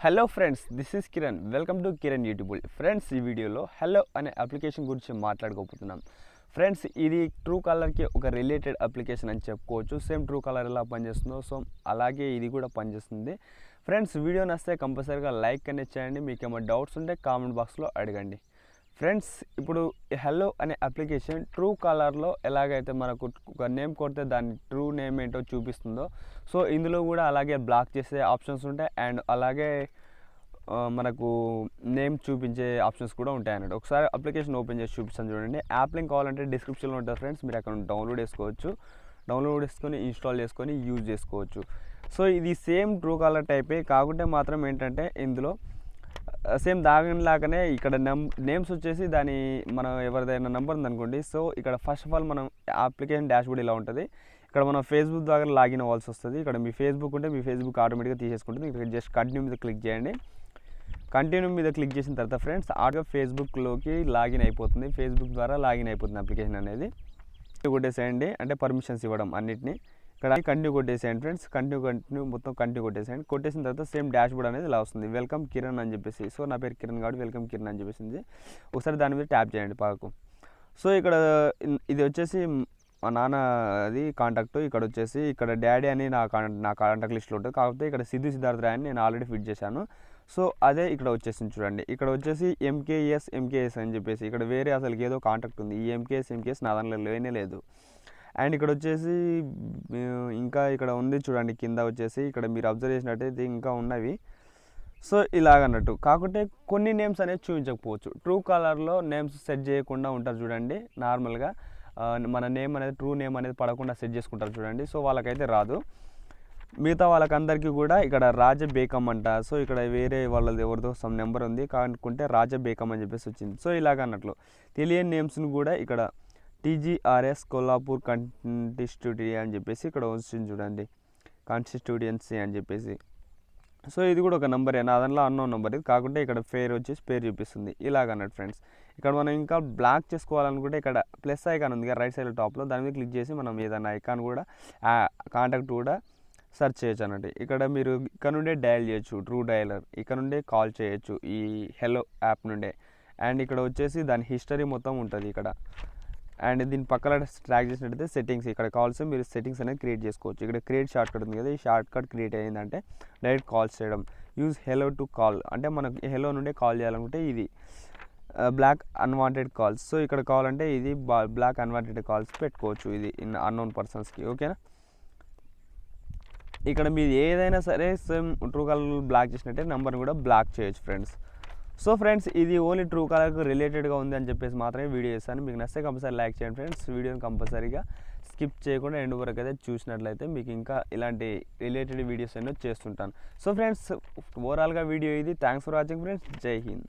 Hello friends this is Kiran welcome to Kiran యూట్యూబుల్ friends ఈ వీడియోలో hello అనే application గురించి మాట్లాడుకోబోతున్నాం. ఫ్రెండ్స్ ఇది ట్రూ కలర్కి ఒక రిలేటెడ్ అప్లికేషన్ అని చెప్పుకోవచ్చు. సేమ్ ట్రూ కలర్ ఎలా పనిచేస్తుందో సో అలాగే ఇది కూడా పనిచేస్తుంది. ఫ్రెండ్స్ వీడియో నస్తే కంపల్సరీగా లైక్ అనేది చేయండి. మీకు ఏమైనా డౌట్స్ ఉంటే కామెంట్ బాక్స్లో అడగండి. ఫ్రెండ్స్ ఇప్పుడు హలో అనే అప్లికేషన్ ట్రూ కలర్లో ఎలాగైతే మనకు ఒక నేమ్ కొడితే దాని ట్రూ నేమ్ ఏంటో చూపిస్తుందో సో ఇందులో కూడా అలాగే బ్లాక్ చేసే ఆప్షన్స్ ఉంటాయి. అండ్ అలాగే మనకు నేమ్ చూపించే ఆప్షన్స్ కూడా ఉంటాయి అన్నట్టు. ఒకసారి అప్లికేషన్ ఓపెన్ చేసి చూపిస్తాను చూడండి. యాప్ లింక్ కావాలంటే డిస్క్రిప్షన్లో ఉంటుంది ఫ్రెండ్స్. మీరు అక్కడ డౌన్లోడ్ చేసుకోవచ్చు. డౌన్లోడ్ చేసుకొని ఇన్స్టాల్ చేసుకొని యూజ్ చేసుకోవచ్చు. సో ఇది సేమ్ ట్రూ కలర్ టైపే. కాకుంటే మాత్రం ఏంటంటే ఇందులో సేమ్ దాగినలాగానే ఇక్కడ నెం నేమ్స్ వచ్చేసి దాని మనం ఎవరిదైనా నెంబర్ ఉందనుకోండి. సో ఇక్కడ ఫస్ట్ ఆఫ్ ఆల్ మనం అప్లికేషన్ డాష్ బోర్డ్ ఇలా ఉంటుంది. ఇక్కడ మనం ఫేస్బుక్ ద్వారా లాగిన్ అవ్వాల్సి వస్తుంది. ఇక్కడ మీ ఫేస్బుక్ ఉంటే మీ ఫేస్బుక్ ఆటోమేటిక్గా తీసేసుకుంటుంది. ఇక్కడ జస్ట్ కంటిన్యూ మీద క్లిక్ చేయండి. కంటిన్యూ మీద క్లిక్ చేసిన తర్వాత ఫ్రెండ్స్ ఆటో ఫేస్బుక్లోకి లాగిన్ అయిపోతుంది. ఫేస్బుక్ ద్వారా లాగిన్ అయిపోతుంది అప్లికేషన్ అనేది. కొట్టేసేయండి. అంటే పర్మిషన్స్ ఇవ్వడం అన్నిటిని. ఇక్కడ కంటిన్యూ కొట్టేసేయండి ఫ్రెండ్స్ కంటిన్యూ కంటిన్యూ మొత్తం కంటిన్యూ కొట్టేసేయండి. కొట్టేసిన తర్వాత సేమ్ డాష్ బోర్డ్ అనేది ఇలా వస్తుంది. వెల్కమ్ కిరణ్ అని చెప్పేసి. సో నా పేరు కిరణ్ కాబట్టి వెల్కమ్ కిరణ్ అని చెప్పేసింది. ఒకసారి దాని మీద ట్యాప్ చేయండి పాకు సో ఇక్కడ ఇది వచ్చేసి మా నాన్న అది కాంటాక్ట్ ఇక్కడ వచ్చేసి ఇక్కడ డాడీ అని నా కాంటాక్ట్ నా కాంటాక్ట్ లిస్ట్లో ఉంటుంది. కాకపోతే ఇక్కడ సిద్ధు సిద్ధార్థ రాయని నేను ఆల్రెడీ ఫిట్ చేశాను. సో అదే ఇక్కడ వచ్చేసింది చూడండి. ఇక్కడ వచ్చేసి ఎంకేఎస్ ఎంకేఎస్ అని చెప్పేసి. ఇక్కడ వేరే అసలు ఏదో కాంటాక్ట్ ఉంది. ఈ ఎంకేఎస్ ఎంకేఎస్ నా దానిలో లేనే లేదు. అండ్ ఇక్కడ వచ్చేసి ఇంకా ఇక్కడ ఉంది చూడండి కింద వచ్చేసి ఇక్కడ మీరు అబ్జర్వ్ చేసినట్టయితే ఇంకా ఉన్నవి. సో ఇలాగన్నట్టు. కాకుంటే కొన్ని నేమ్స్ అనేది చూపించకపోవచ్చు. ట్రూ కలర్లో నేమ్స్ సెట్ చేయకుండా ఉంటారు చూడండి నార్మల్గా. మన నేమ్ అనేది ట్రూ నేమ్ అనేది పడకుండా సెట్ చేసుకుంటారు చూడండి. సో వాళ్ళకైతే రాదు. మిగతా వాళ్ళకందరికీ కూడా ఇక్కడ రాజ బేకం అంట. సో ఇక్కడ వేరే వాళ్ళది ఎవరిదో సమ్ నెంబర్ ఉంది. కానుకుంటే రాజ బేకం అని చెప్పేసి వచ్చింది. సో ఇలాగ అన్నట్లు తెలియని నేమ్స్ని కూడా ఇక్కడ టీజీఆర్ఎస్ కొల్లాపూర్ కంటిస్టిట్యూటీ అని చెప్పేసి ఇక్కడ వచ్చింది చూడండి. కాన్స్టిట్యూడియన్సీ అని చెప్పేసి. సో ఇది కూడా ఒక నెంబర్. నా దాంట్లో అన్నోన్ నెంబర్ ఇది కాకుంటే ఇక్కడ పేరు వచ్చేసి పేరు చూపిస్తుంది. ఇలాగ అన్నట్టు ఫ్రెండ్స్. ఇక్కడ మనం ఇంకా బ్లాక్ చేసుకోవాలనుకుంటే ఇక్కడ ప్లస్ ఐకాన్ ఉంది కదా రైట్ సైడ్ టాప్లో. దాని మీద క్లిక్ చేసి మనం ఏదైనా ఐకాన్ కూడా కాంటాక్ట్ కూడా సెర్చ్ చేయొచ్చు అన్నట్టు. ఇక్కడ మీరు ఇక్కడ నుండే డయల్ చేయొచ్చు ట్రూ డయలర్. ఇక్కడ నుండే కాల్ చేయొచ్చు ఈ హెలో యాప్ నుండే. అండ్ ఇక్కడ వచ్చేసి దాని హిస్టరీ మొత్తం ఉంటుంది ఇక్కడ. అండ్ దీని పక్కన ట్రాక్ చేసినట్టయితే సెట్టింగ్స్ ఇక్కడ కాల్స్ మీరు సెట్టింగ్స్ అనేది క్రియేట్ చేసుకోవచ్చు. ఇక్కడ క్రియేట్ షార్ట్ కట్ ఉంది కదా ఈ షార్ట్ కట్ క్రియేట్ అయ్యిందంటే డైరెక్ట్ కాల్స్ చేయడం. యూజ్ హెలో టు కాల్ అంటే మనకు హెలో నుండే కాల్ చేయాలనుకుంటే ఇది బ్లాక్ అన్వాంటెడ్ కాల్స్ సో ఇక్కడ కావాలంటే ఇది బ్లాక్ అన్వాంటెడ్ కాల్స్ పెట్టుకోవచ్చు ఇది ఇన్ అన్నోన్ పర్సన్స్కి ఓకేనా ఇక్కడ మీరు ఏదైనా సరే సేమ్ ట్రూ కాల్ బ్లాక్ చేసినట్టే నెంబర్ని కూడా బ్లాక్ చేయొచ్చు ఫ్రెండ్స్ సో ఫ్రెండ్స్ ఇది ఓన్లీ ట్రూ కలర్కి రిలేటెడ్గా ఉంది అని చెప్పేసి మాత్రమే వీడియో చేస్తాను. మీకు నచ్చితే కంపల్సరీ లైక్ చేయండి ఫ్రెండ్స్. వీడియోని కంపల్సరీగా స్కిప్ చేయకుండా ఎండ్ వరకు అయితే చూసినట్లయితే మీకు ఇంకా ఇలాంటి రిలేటెడ్ వీడియోస్ ఎన్నో చేస్తుంటాను. సో ఫ్రెండ్స్ ఓవరాల్గా వీడియో ఇది. Thanks for watching friends. జై హింద్.